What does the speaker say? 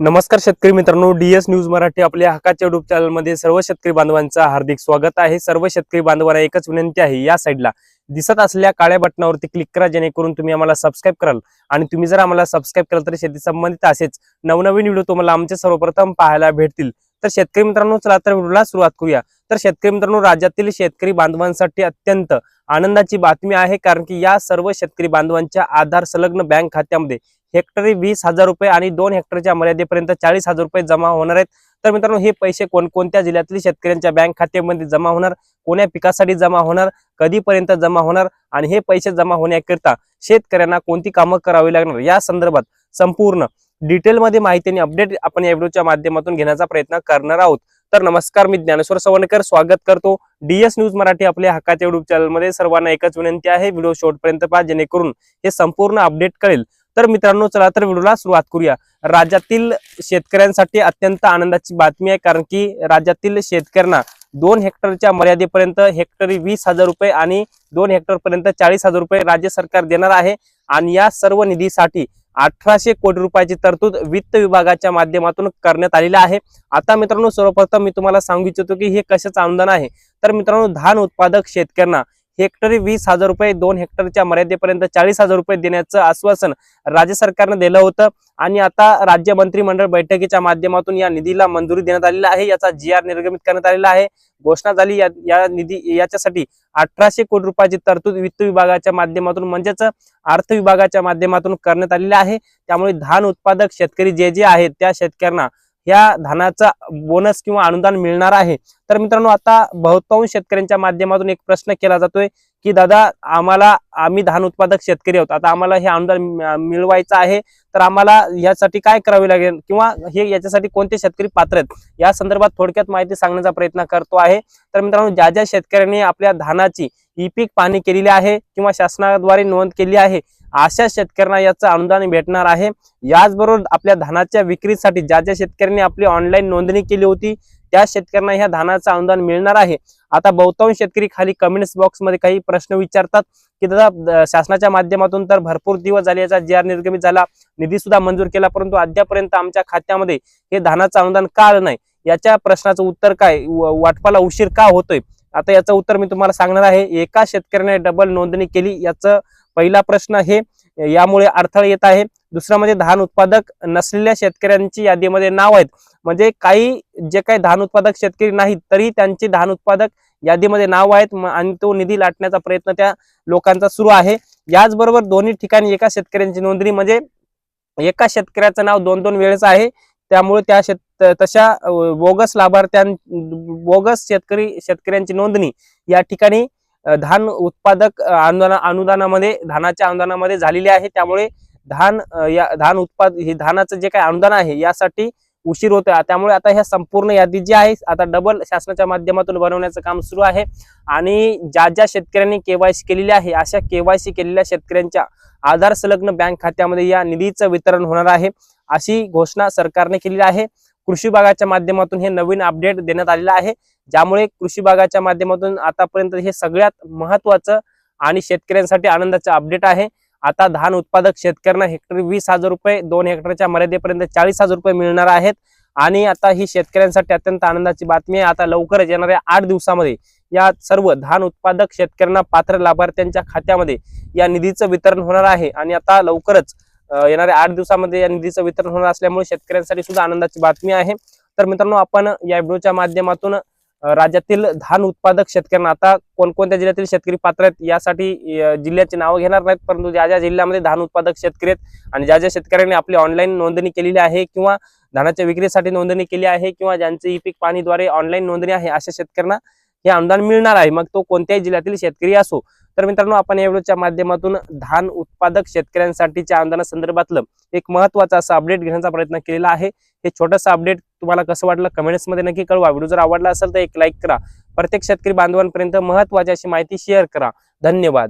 नमस्कार शेतकरी मित्रांनो डीएस न्यूज मराठी आपल्या हक्काच्या युट्यूब चॅनलमध्ये सर्व शेतकरी बांधवांचं हार्दिक स्वागत आहे. सर्व शेतकरी बांधवांना एकच विनंती आहे या साईडला दिसत असलेल्या काळ्या बटनावरती क्लिक करा जेणेकरून तुम्ही आम्हाला सबस्क्राईब कराल. आणि तुम्ही जर आम्हाला सबस्क्राईब केलं तर शेती संबंधित असेच नवनवीन व्हिडिओ तुम्हाला आमचे सर्वप्रथम पाहायला भेटतील. तर शेतकरी मित्रांनो चला तर व्हिडिओला सुरुवात करूया. तर शेतकरी मित्रांनो राज्यातील शेतकरी बांधवांसाठी अत्यंत आनंदाची बातमी आहे कारण की या सर्व शेतकरी बांधवांच्या आधार संलग्न बँक खात्यामध्ये हेक्टरी वीस हजार रुपये आणि दोन हेक्टरच्या मर्यादेपर्यंत चाळीस हजार रुपये जमा होणार आहेत. तर मित्रांनो हे पैसे कोणकोणत्या जिल्ह्यातील शेतकऱ्यांच्या बँक खात्यामध्ये जमा होणार? कोण्या पिकासाठी जमा होणार? कधीपर्यंत जमा होणार? आणि हे पैसे जमा होण्याकरिता शेतकऱ्यांना कोणती कामं करावी लागणार? या संदर्भात संपूर्ण डिटेलमध्ये माहिती आणि अपडेट आपण या व्हिडिओच्या माध्यमातून घेण्याचा प्रयत्न करणार आहोत. तर नमस्कार मी ज्ञानेश्वर सवणकर. स्वागत करतो डीएस न्यूज मराठी आपल्या हक्काच्या युट्यूब चॅनलमध्ये सर्वांना एकच विनंती आहे व्हिडिओ शेवटपर्यंत पहा जेणेकरून हे संपूर्ण अपडेट कळेल. तर मित्रांनो चला तर व्हिडिओला सुरुवात करूया. राज्यातील शेतकऱ्यांसाठी अत्यंत आनंदाची बातमी आहे कारण की राज्यातील शेतकऱ्यांना दोन हेक्टरच्या मर्यादेपर्यंत हेक्टरी वीस हजार रुपये आणि दोन हेक्टर पर्यंत चाळीस हजार रुपये राज्य सरकार देणार आहे. आणि या सर्व निधीसाठी अठराशे कोटी रुपयाची तरतूद वित्त विभागाच्या माध्यमातून करण्यात आलेली आहे. आता मित्रांनो सर्वप्रथम मी तुम्हाला सांगू इच्छितो की हे कशाचं अनुदान आहे? तर मित्रांनो धान उत्पादक शेतकऱ्यांना हेक्टरी वीस हजार रुपये दोन हेक्टरच्या मर्यादेपर्यंत चाळीस हजार रुपये देण्याचं आश्वासन राज्य सरकारनं दिलं होतं. आणि आता राज्य मंत्रिमंडळ बैठकीच्या माध्यमातून या निधीला मंजुरी देण्यात आलेली आहे. याचा जी आर निर्गमित करण्यात आलेला आहे. घोषणा झाली. या, या निधी याच्यासाठी अठराशे कोटी रुपयाची तरतूद वित्त विभागाच्या माध्यमातून म्हणजेच अर्थ विभागाच्या माध्यमातून करण्यात आलेली आहे. त्यामुळे धान उत्पादक शेतकरी जे जे आहेत त्या शेतकऱ्यांना या धानाचा बोनस किंवा अनुदान मिळणार आहे. तर मित्रांनो आता बहुतांश शेतकऱ्यांच्या माध्यमातून एक प्रश्न केला जातोय की दादा आम्हाला आम्ही धान उत्पादक शेतकरी आहोत. आता आम्हाला हे अनुदान मिळवायचं आहे. तर आम्हाला यासाठी काय करावे लागेल? किंवा हे याच्यासाठी कोणते शेतकरी पात्र आहेत? या संदर्भात थोडक्यात माहिती सांगण्याचा प्रयत्न करतो आहे. तर मित्रांनो ज्या ज्या शेतकऱ्यांनी आपल्या धानाची ई पीक पाहणी केलेली आहे किंवा शासनाद्वारे नोंद केली आहे अशा शेतकऱ्यांना याचं अनुदान भेटणार आहे. याचबरोबर आपल्या धानाच्या विक्रीसाठी ज्या ज्या शेतकऱ्यांनी आपली ऑनलाईन नोंदणी केली होती त्या शेतकऱ्यांना ह्या धानाचं अनुदान मिळणार आहे. आता बहुतांश शेतकरी खाली कमेंट्स बॉक्समध्ये काही प्रश्न विचारतात की दादा शासनाच्या माध्यमातून तर भरपूर दिवस झाले याचा जी आर निर्गमित झाला निधी सुद्धा मंजूर केला परंतु अद्यापर्यंत आमच्या खात्यामध्ये हे धानाचं अनुदान का आलं नाही? याच्या प्रश्नाचं उत्तर काय? वाटपाला उशीर का होतोय? आता याचं उत्तर मी तुम्हाला सांगणार आहे. एका शेतकऱ्याने डबल नोंदणी केली याचं पहिला प्रश्न हे यामुळे अडथळे येत आहे. दुसरा म्हणजे धान उत्पादक नसलेल्या शेतकऱ्यांची यादीमध्ये नाव आहेत. म्हणजे काही जे काही धान उत्पादक शेतकरी नाहीत तरी त्यांचे धान उत्पादक यादीमध्ये नाव आहेत म- आणि तो निधी लाटण्याचा प्रयत्न त्या लोकांचा सुरू आहे. याचबरोबर दोन्ही ठिकाणी एका शेतकऱ्यांची नोंदणी म्हणजे एका शेतकऱ्याचं नाव दोन दोन वेळेच आहे. त्यामुळे त्या शेत तशा बोगस लाभार्थ्यां बोगस शेतकरी शेतकऱ्यांची नोंदणी या ठिकाणी धान उत्पादक अनुदान अनुदानामध्ये धानाच्या अनुदानामध्ये झालेली आहे. त्यामुळे धान या धान उत्पाद हे धानाचं जे काही अनुदान आहे यासाठी उशीर होतोय. त्यामुळे आता ह्या संपूर्ण यादी जी आहे आता डबल शासनाच्या माध्यमातून बनवण्याचं काम सुरू आहे. आणि ज्या ज्या शेतकऱ्यांनी केवायसी केलेली आहे अशा केवायसी केलेल्या शेतकऱ्यांच्या आधार संलग्न बँक खात्यामध्ये या निधीचं वितरण होणार आहे. अशी घोषणा सरकारने केलेली आहे. कृषी विभागाच्या माध्यमातून हे नवीन अपडेट देण्यात आलेलं आहे. ज्यामुळे कृषी विभागाच्या माध्यमातून आतापर्यंत हे सगळ्यात महत्वाचं आणि शेतकऱ्यांसाठी आनंदाचं अपडेट आहे. आता धान उत्पादक शेतकऱ्यांना हेक्टरी वीस हजार रुपये दोन हेक्टरच्या मर्यादेपर्यंत चाळीस हजार रुपये मिळणार आहेत. आणि आता ही शेतकऱ्यांसाठी अत्यंत आनंदाची बातमी आहे. आता लवकरच येणाऱ्या आठ दिवसामध्ये या सर्व धान उत्पादक शेतकऱ्यांना पात्र लाभार्थ्यांच्या खात्यामध्ये या निधीचं वितरण होणार आहे. आणि आता लवकरच येणाऱ्या आठ दिवसामध्ये या निधीचं वितरण होणार असल्यामुळे शेतकऱ्यांसाठी सुद्धा आनंदाची बातमी आहे. तर मित्रांनो आपण या व्हिडिओच्या माध्यमातून राज्यातील धान उत्पादक शेतकऱ्यांना आता कोणकोणत्या जिल्ह्यातील शेतकरी पात्र आहेत यासाठी जिल्ह्याची नावं घेणार नाहीत परंतु ज्या ज्या जिल्ह्यामध्ये धान उत्पादक शेतकरी आहेत आणि ज्या ज्या शेतकऱ्यांनी आपली ऑनलाईन नोंदणी केलेली आहे किंवा धानाच्या विक्रीसाठी नोंदणी केली आहे किंवा ज्यांचे ई पीक पाणीद्वारे ऑनलाईन नोंदणी आहे अशा शेतकऱ्यांना हे अनुदान मिळणार आहे. मग तो कोणत्याही जिल्ह्यातील शेतकरी असो तर मित्रांनो आपण या व्हिडिओच्या माध्यमातून धान उत्पादक शेतकऱ्यांसाठीच्या आंदोलनासंदर्भातलं एक महत्वाचं असं अपडेट घेण्याचा प्रयत्न केलेला आहे. हे छोटंसं अपडेट तुम्हाला कसं वाटलं कमेंट्समध्ये नक्की कळवा. व्हिडिओ जर आवडला असेल तर एक लाईक करा. प्रत्येक शेतकरी बांधवांपर्यंत महत्वाची अशी माहिती शेअर करा. धन्यवाद.